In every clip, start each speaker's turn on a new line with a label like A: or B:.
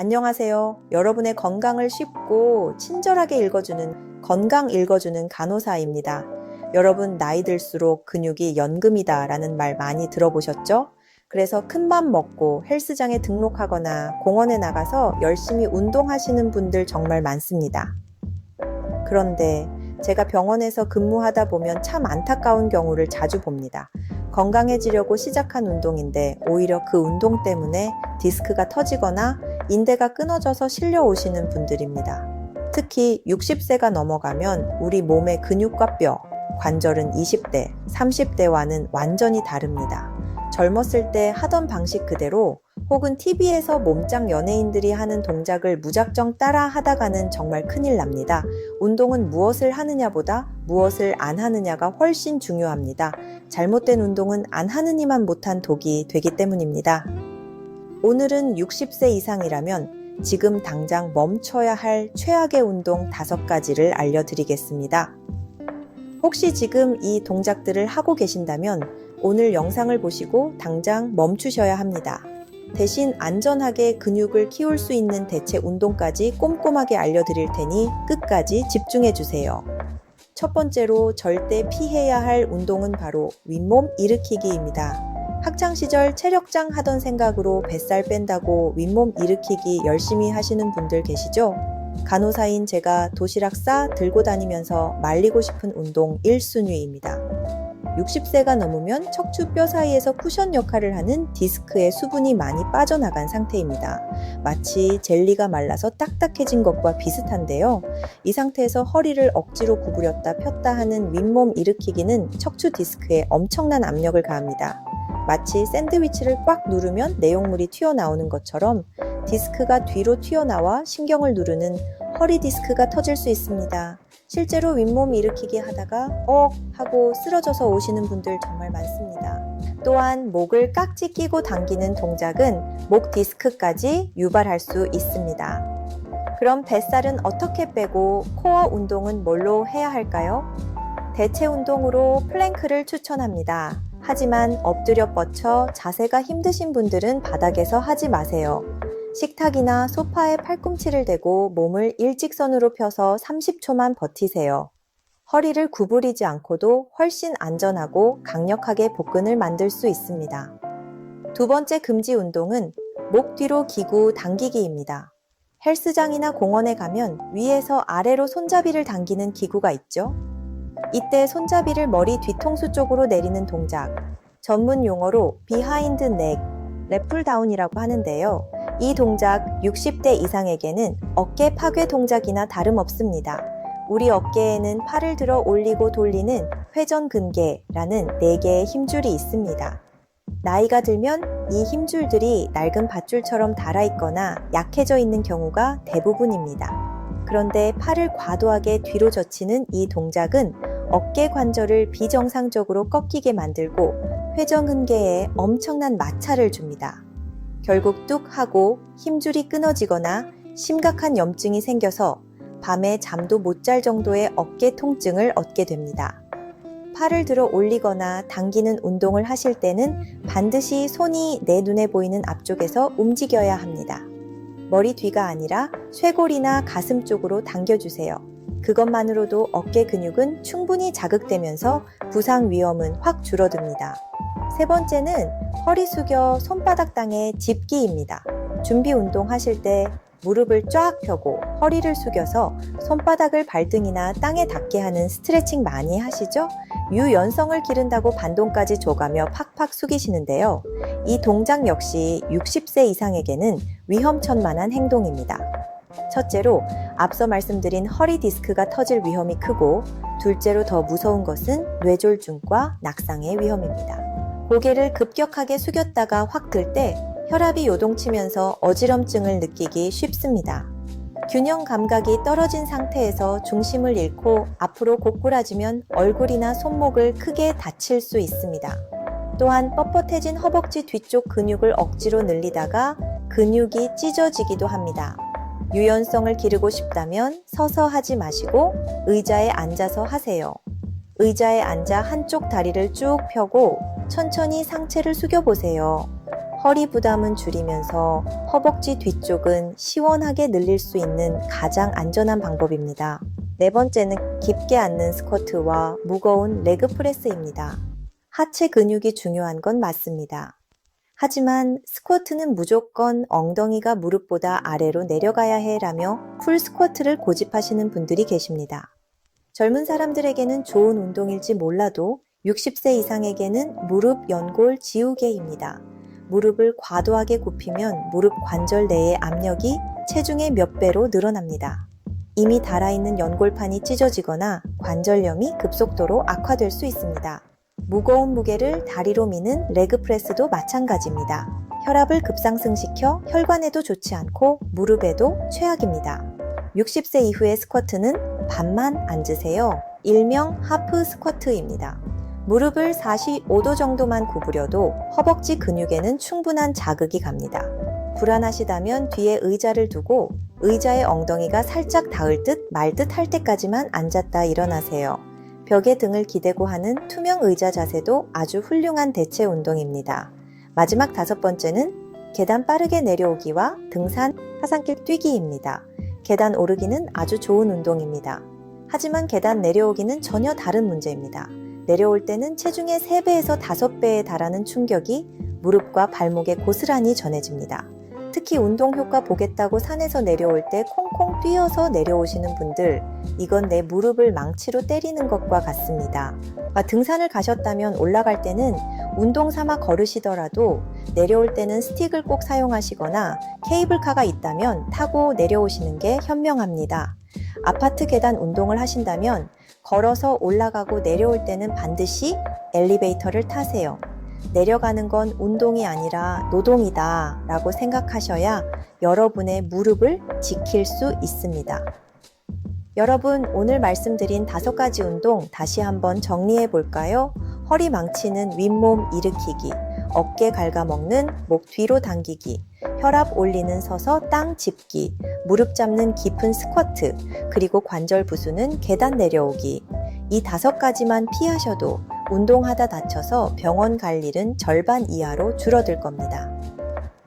A: 안녕하세요. 여러분의 건강을 쉽고 친절하게 읽어주는 건강 읽어주는 간호사입니다. 여러분 나이 들수록 근육이 연금이다 라는 말 많이 들어보셨죠? 그래서 큰 맘 먹고 헬스장에 등록하거나 공원에 나가서 열심히 운동하시는 분들 정말 많습니다. 그런데 제가 병원에서 근무하다 보면 참 안타까운 경우를 자주 봅니다. 건강해지려고 시작한 운동인데 오히려 그 운동 때문에 디스크가 터지거나 인대가 끊어져서 실려 오시는 분들입니다. 특히 60세가 넘어가면 우리 몸의 근육과 뼈, 관절은 20대, 30대와는 완전히 다릅니다. 젊었을 때 하던 방식 그대로 혹은 TV에서 몸짱 연예인들이 하는 동작을 무작정 따라 하다가는 정말 큰일 납니다. 운동은 무엇을 하느냐보다 무엇을 안 하느냐가 훨씬 중요합니다. 잘못된 운동은 안 하는 이만 못한 독이 되기 때문입니다. 오늘은 60세 이상이라면 지금 당장 멈춰야 할 최악의 운동 5가지를 알려드리겠습니다. 혹시 지금 이 동작들을 하고 계신다면 오늘 영상을 보시고 당장 멈추셔야 합니다. 대신 안전하게 근육을 키울 수 있는 대체 운동까지 꼼꼼하게 알려드릴 테니 끝까지 집중해 주세요. 첫 번째로 절대 피해야 할 운동은 바로 윗몸 일으키기입니다. 학창시절 체력장 하던 생각으로 뱃살 뺀다고 윗몸 일으키기 열심히 하시는 분들 계시죠? 간호사인 제가 도시락 싸 들고 다니면서 말리고 싶은 운동 1순위입니다. 60세가 넘으면 척추 뼈 사이에서 쿠션 역할을 하는 디스크의 수분이 많이 빠져나간 상태입니다. 마치 젤리가 말라서 딱딱해진 것과 비슷한데요. 이 상태에서 허리를 억지로 구부렸다 폈다 하는 윗몸 일으키기는 척추 디스크에 엄청난 압력을 가합니다. 마치 샌드위치를 꽉 누르면 내용물이 튀어나오는 것처럼 디스크가 뒤로 튀어나와 신경을 누르는 허리 디스크가 터질 수 있습니다. 실제로 윗몸 일으키기 하다가 억 하고 쓰러져서 오시는 분들 정말 많습니다. 또한 목을 깍지 끼고 당기는 동작은 목 디스크까지 유발할 수 있습니다. 그럼 뱃살은 어떻게 빼고 코어 운동은 뭘로 해야 할까요? 대체 운동으로 플랭크를 추천합니다. 하지만 엎드려 뻗쳐 자세가 힘드신 분들은 바닥에서 하지 마세요. 식탁이나 소파에 팔꿈치를 대고 몸을 일직선으로 펴서 30초만 버티세요. 허리를 구부리지 않고도 훨씬 안전하고 강력하게 복근을 만들 수 있습니다. 두 번째 금지 운동은 목 뒤로 기구 당기기입니다. 헬스장이나 공원에 가면 위에서 아래로 손잡이를 당기는 기구가 있죠. 이때 손잡이를 머리 뒤통수 쪽으로 내리는 동작, 전문 용어로 비하인드 넥, 랩풀다운이라고 하는데요. 이 동작 60대 이상에게는 어깨 파괴 동작이나 다름없습니다. 우리 어깨에는 팔을 들어 올리고 돌리는 회전근개라는 4개의 힘줄이 있습니다. 나이가 들면 이 힘줄들이 낡은 밧줄처럼 달아있거나 약해져 있는 경우가 대부분입니다. 그런데 팔을 과도하게 뒤로 젖히는 이 동작은 어깨 관절을 비정상적으로 꺾이게 만들고 회전근개에 엄청난 마찰을 줍니다. 결국 뚝 하고 힘줄이 끊어지거나 심각한 염증이 생겨서 밤에 잠도 못 잘 정도의 어깨 통증을 얻게 됩니다. 팔을 들어 올리거나 당기는 운동을 하실 때는 반드시 손이 내 눈에 보이는 앞쪽에서 움직여야 합니다. 머리 뒤가 아니라 쇄골이나 가슴 쪽으로 당겨주세요. 그것만으로도 어깨 근육은 충분히 자극되면서 부상 위험은 확 줄어듭니다. 세 번째는 허리 숙여 손바닥 땅에 짚기입니다. 준비 운동 하실 때 무릎을 쫙 펴고 허리를 숙여서 손바닥을 발등이나 땅에 닿게 하는 스트레칭 많이 하시죠? 유연성을 기른다고 반동까지 줘가며 팍팍 숙이시는데요. 이 동작 역시 60세 이상에게는 위험천만한 행동입니다. 첫째로 앞서 말씀드린 허리 디스크가 터질 위험이 크고 둘째로 더 무서운 것은 뇌졸중과 낙상의 위험입니다. 고개를 급격하게 숙였다가 확 들 때 혈압이 요동치면서 어지럼증을 느끼기 쉽습니다. 균형 감각이 떨어진 상태에서 중심을 잃고 앞으로 고꾸라지면 얼굴이나 손목을 크게 다칠 수 있습니다. 또한 뻣뻣해진 허벅지 뒤쪽 근육을 억지로 늘리다가 근육이 찢어지기도 합니다. 유연성을 기르고 싶다면 서서 하지 마시고 의자에 앉아서 하세요. 의자에 앉아 한쪽 다리를 쭉 펴고 천천히 상체를 숙여보세요. 허리 부담은 줄이면서 허벅지 뒤쪽은 시원하게 늘릴 수 있는 가장 안전한 방법입니다. 네 번째는 깊게 앉는 스쿼트와 무거운 레그 프레스입니다. 하체 근육이 중요한 건 맞습니다. 하지만 스쿼트는 무조건 엉덩이가 무릎보다 아래로 내려가야 해라며 풀 스쿼트를 고집하시는 분들이 계십니다. 젊은 사람들에게는 좋은 운동일지 몰라도 60세 이상에게는 무릎 연골 지우개입니다. 무릎을 과도하게 굽히면 무릎 관절 내의 압력이 체중의 몇 배로 늘어납니다. 이미 달아있는 연골판이 찢어지거나 관절염이 급속도로 악화될 수 있습니다. 무거운 무게를 다리로 미는 레그 프레스도 마찬가지입니다. 혈압을 급상승시켜 혈관에도 좋지 않고 무릎에도 최악입니다. 60세 이후의 스쿼트는 반만 앉으세요. 일명 하프 스쿼트입니다. 무릎을 45도 정도만 구부려도 허벅지 근육에는 충분한 자극이 갑니다. 불안하시다면 뒤에 의자를 두고 의자의 엉덩이가 살짝 닿을 듯 말 듯 할 때까지만 앉았다 일어나세요. 벽에 등을 기대고 하는 투명 의자 자세도 아주 훌륭한 대체 운동입니다. 마지막 다섯 번째는 계단 빠르게 내려오기와 등산, 하산길 뛰기입니다. 계단 오르기는 아주 좋은 운동입니다. 하지만 계단 내려오기는 전혀 다른 문제입니다. 내려올 때는 체중의 3배에서 5배에 달하는 충격이 무릎과 발목에 고스란히 전해집니다. 특히 운동 효과 보겠다고 산에서 내려올 때 콩콩 뛰어서 내려오시는 분들, 이건 내 무릎을 망치로 때리는 것과 같습니다. 아, 등산을 가셨다면 올라갈 때는 운동 삼아 걸으시더라도 내려올 때는 스틱을 꼭 사용하시거나 케이블카가 있다면 타고 내려오시는 게 현명합니다. 아파트 계단 운동을 하신다면 걸어서 올라가고 내려올 때는 반드시 엘리베이터를 타세요. 내려가는 건 운동이 아니라 노동이다 라고 생각하셔야 여러분의 무릎을 지킬 수 있습니다. 여러분, 오늘 말씀드린 다섯 가지 운동 다시 한번 정리해 볼까요? 허리 망치는 윗몸 일으키기, 어깨 갉아먹는 목 뒤로 당기기, 혈압 올리는 서서 땅 짚기, 무릎 잡는 깊은 스쿼트, 그리고 관절 부수는 계단 내려오기. 이 다섯 가지만 피하셔도 운동하다 다쳐서 병원 갈 일은 절반 이하로 줄어들 겁니다.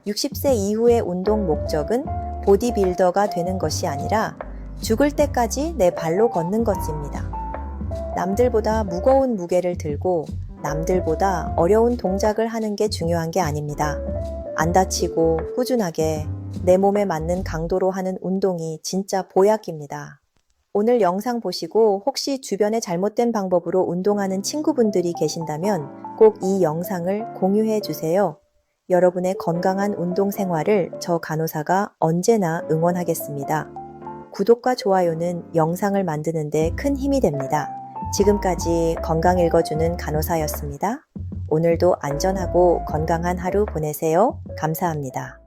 A: 60세 이후의 운동 목적은 보디빌더가 되는 것이 아니라 죽을 때까지 내 발로 걷는 것입니다. 남들보다 무거운 무게를 들고 남들보다 어려운 동작을 하는 게 중요한 게 아닙니다. 안 다치고 꾸준하게 내 몸에 맞는 강도로 하는 운동이 진짜 보약입니다. 오늘 영상 보시고 혹시 주변에 잘못된 방법으로 운동하는 친구분들이 계신다면 꼭 이 영상을 공유해 주세요. 여러분의 건강한 운동 생활을 저 간호사가 언제나 응원하겠습니다. 구독과 좋아요는 영상을 만드는데 큰 힘이 됩니다. 지금까지 건강 읽어주는 간호사였습니다. 오늘도 안전하고 건강한 하루 보내세요. 감사합니다.